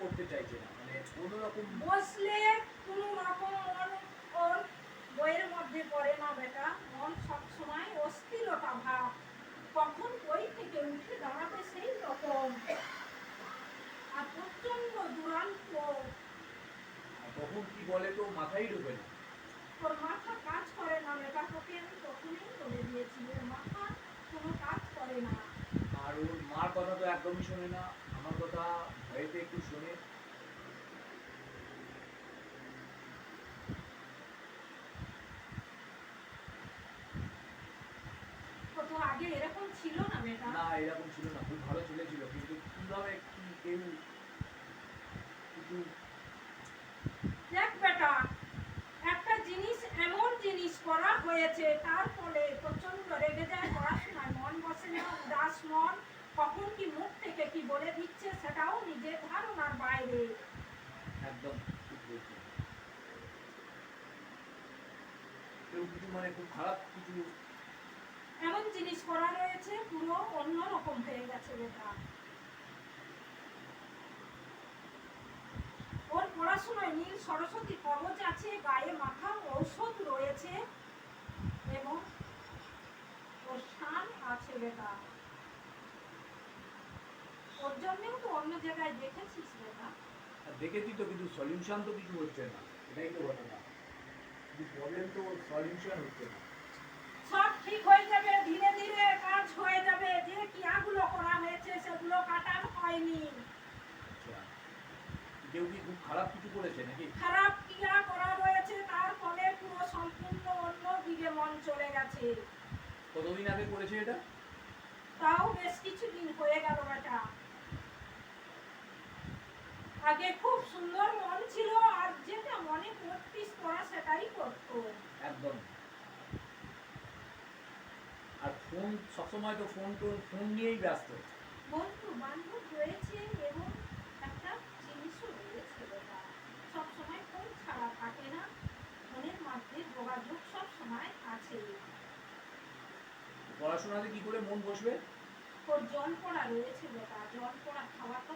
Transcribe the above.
বসতে চাইছে না মানে কোনোরকম বসলে কোনো রকম মন ওর বইয়ের মধ্যে পড়ে না বেটা। মন সবসময় অস্থিরতা ভাব। কখন বই থেকে উঠে দাঁড়াবে সেই রকম। আর প্রচণ্ড দুরান্ত। তখন কি বলে তো মাথায় ঢুকে না। ওর মাথা কাজ করে না বেটা তোকে আমি তখনই বলে দিয়েছি মাথা কোনো কাজ করে না আর ওর মার কথা তো একদমই শোনে না আমার কথা ভয়েতে একটু শোনে। আগে এরকম ছিল না বেটা না এরকম ছিল না খুব ভালো ছেলে ছিল কিন্তু কীভাবে কি কেউ কিছু দেখ বেটা একটা জিনিস এমন জিনিস করা হয়েছে তার ফলে প্রচণ্ড রেগে যায় পড়াশোনায় মন বসে না উদাস মন কখন কি মুখ থেকে কি বলে দিচ্ছে সেটাও নিজের ধারণার বাইরে। একদম কিছু মানে খুব খারাপ কিছু এমন জিনিস করা রয়েছে পুরো অন্য রকম হয়ে গেছে বেটা ওর পড়াশোনায় নীল সরস্বতী কবচ আছে গায়ে মাথা ঔষধ রয়েছে এবং ওর স্থান আছে বেটা জন্যও তো অন্য জায়গায় দেখেছিস আর দেখেছি তো কিন্তু সলিউশন তো কিছু হচ্ছে না। এটাই তো ঘটনা। কিন্তু প্রবলেম তো সলিউশন হচ্ছে না। সব ঠিক হয়ে যাবে ধীরে ধীরে কাজ হয়ে যাবে। যে কিয়াগুলো করা হয়েছে সেগুলো কাটার হয়নি। আচ্ছা। কেউ কি খুব খারাপ কিছু করেছে নাকি? খারাপ ক্রিয়া করা রয়েছে তার ফলে পুরো সম্পূর্ণ অন্য দিকে মন চলে গেছে। কতদিন আগে করেছে এটা? তাও বেশ কিছুদিন হয়ে গেল বেটা আগে খুব সুন্দর মন ছিল আর যেটা মনে করতিস তোরা সেটাই করতো একদম। আর ফোন সবসময় তো ফোন টোন ফোন নিয়েই ব্যস্ত। বন্ধু বান্ধব রয়েছে এবং একটা জিনিসও রয়েছে সবসময় ফোন ছাড়া থাকে না। ফোনের মধ্যে যোগাযোগ সব সময় আছে পড়াশোনাতে কি করে মন বসবে? ওর জল পড়া রয়েছে বেটা জল পড়া খাওয়াতে হবে